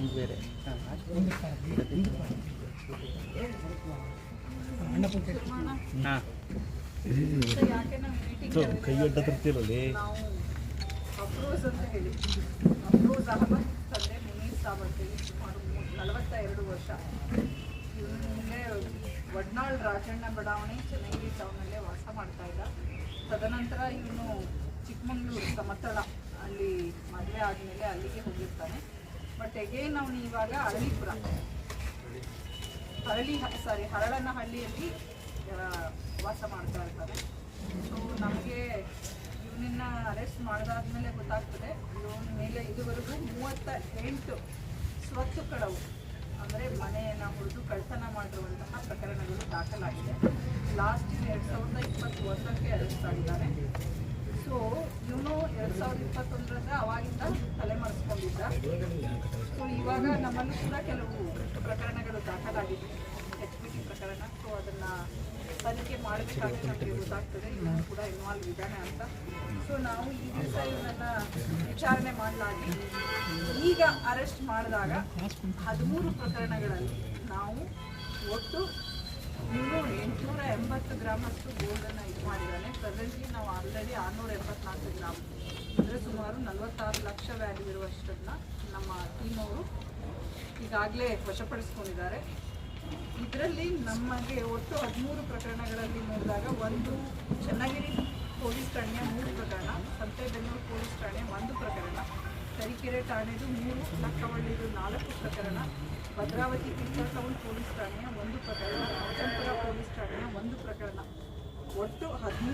ನಮ್ದು ಬೇರೆ. ಹಾಂ. ಕೈ ಅಡ್ಡ ತರ್ತಿರಲ್ಲಿ ಅಫ್ರೋಜ್ ಅಂತ ಹೇಳಿ ಅಫ್ರೋಜ್ ಅಹಮದ್ ತಂದೆ ಮುನೀರ್ ಸಾಬ್ ಅಂತೇಳಿ ಸುಮಾರು ನಲವತ್ತ ಎರಡು ವರ್ಷ ಇವನಿಗೆ ವಡ್ನಾಳ್ ರಾಜಣ್ಣ ಬಡಾವಣೆ ಚೆನ್ನಗಿರಿ ಟೌನಲ್ಲೇ ವಾಸ ಮಾಡ್ತಾ ಇದ್ದ ತದನಂತರ ಇವನು ಚಿಕ್ಕಮಂಗ್ಳೂರು ಸಮತಳ ಅಲ್ಲಿ ಮದುವೆ ಆದಮೇಲೆ ಅಲ್ಲಿಗೆ ಹೋಗಿರ್ತಾನೆ. ಬಟ್ ಅಗೇನ್ ಅವನು ಇವಾಗ ಅರಳೀಪುರ ಹರಳಿ ಸಾರಿ ಹರಳನ ಹಳ್ಳಿಯಲ್ಲಿ ವಾಸ ಮಾಡ್ತಾ ಇರ್ತಾರೆ ಸೊ ನಮಗೆ ಇವನನ್ನ ಅರೆಸ್ಟ್ ಮಾಡಿದಾದ್ಮೇಲೆ ಗೊತ್ತಾಗ್ತದೆ. ಇವನ ಮೇಲೆ ಇದುವರೆಗೂ ಮೂವತ್ತ ಎಂಟು ಸ್ವತ್ತು ಕಳವು, ಅಂದರೆ ಮನೆಯನ್ನು ಮುರಿದು ಕಳ್ತನ ಮಾಡಿರುವಂತಹ ಪ್ರಕರಣಗಳು ದಾಖಲಾಗಿದೆ. ಲಾಸ್ಟ್ ಎರಡು ಸಾವಿರದ ಇಪ್ಪತ್ತೊಂದಕ್ಕೆ ಅರೆಸ್ಟ್ ಆಗಿದ್ದಾರೆ. ಸೊ ಇವನು ಎರಡು ಸಾವಿರದ ಇಪ್ಪತ್ತೊಂದರಿಂದ ಅವಾಗಿಂದ ತಲೆಮರೆಸ್ಕೊಂಡಿದ್ದ. ಸೊ ಇವಾಗ ನಮ್ಮಲ್ಲೂ ಕೂಡ ಕೆಲವು ಪ್ರಕರಣಗಳು ದಾಖಲಾಗಿದೆ. ಎಚ್ ಪಿ ಟಿ ಪ್ರಕರಣ. ಸೊ ಅದನ್ನ ತನಿಖೆ ಮಾಡಬೇಕಾದ್ರೆ ನಮಗೆ ಗೊತ್ತಾಗ್ತದೆ. ಇವನು ಕೂಡ ಇನ್ವಾಲ್ವ್ ಇದ್ದಾನೆ ಅಂತ. ಸೊ ನಾವು ಈ ದಿವಸ ಇವನನ್ನ ವಿಚಾರಣೆ ಮಾಡಲಾಗಿ ಈಗ ಅರೆಸ್ಟ್ ಮಾಡಿದಾಗ ಹದಿಮೂರು ಪ್ರಕರಣಗಳಲ್ಲಿ ನಾವು ಎಂಟುನೂರ ಅಷ್ಟು ಗೋಲ್ಡ್ ಗೋಲ್ಡನ್ನು ಇದು ಮಾಡಿದ್ದಾನೆ. ಪ್ರೆಸೆಂಟ್ಲಿ ನಾವು ಆಲ್ರೆಡಿ ಆರುನೂರ ಎಂಬತ್ನಾಲ್ಕು ಗ್ರಾಮ್. ಅಂದರೆ ಸುಮಾರು ನಲವತ್ತಾರು ಲಕ್ಷ ವ್ಯಾಲ್ಯೂ ಇರುವಷ್ಟನ್ನ ನಮ್ಮ ಟೀಮ್ ಅವರು ಈಗಾಗಲೇ ವಶಪಡಿಸ್ಕೊಂಡಿದ್ದಾರೆ. ಇದರಲ್ಲಿ ನಮಗೆ ಒಟ್ಟು ಹದಿಮೂರು ಪ್ರಕರಣಗಳಲ್ಲಿ ನೋಡಿದಾಗ ಒಂದು ಚನ್ನಗಿರಿ ಪೊಲೀಸ್ ಠಾಣೆಯ ಮೂರು ಪ್ರಕರಣ, ಸಂತೆಬೆನ್ನೂರು ಪೊಲೀಸ್ ಠಾಣೆ ಒಂದು ಪ್ರಕರಣ, ತರೀಕೆರೆ ಠಾಣೆದು ಮೂರು, ಲಕ್ಕವಳ್ಳಿದು ನಾಲ್ಕು ಪ್ರಕರಣ, ಭದ್ರಾವತಿ ಕಿತ್ತೂರು ಟೌನ್ ಪೊಲೀಸ್ ಠಾಣೆಯ ಒಂದು ಪ್ರಕರಣ ರಾಜಂಪುರ ಪೊಲೀಸ್ ಒಟ್ಟು ಹದಿಮೂರು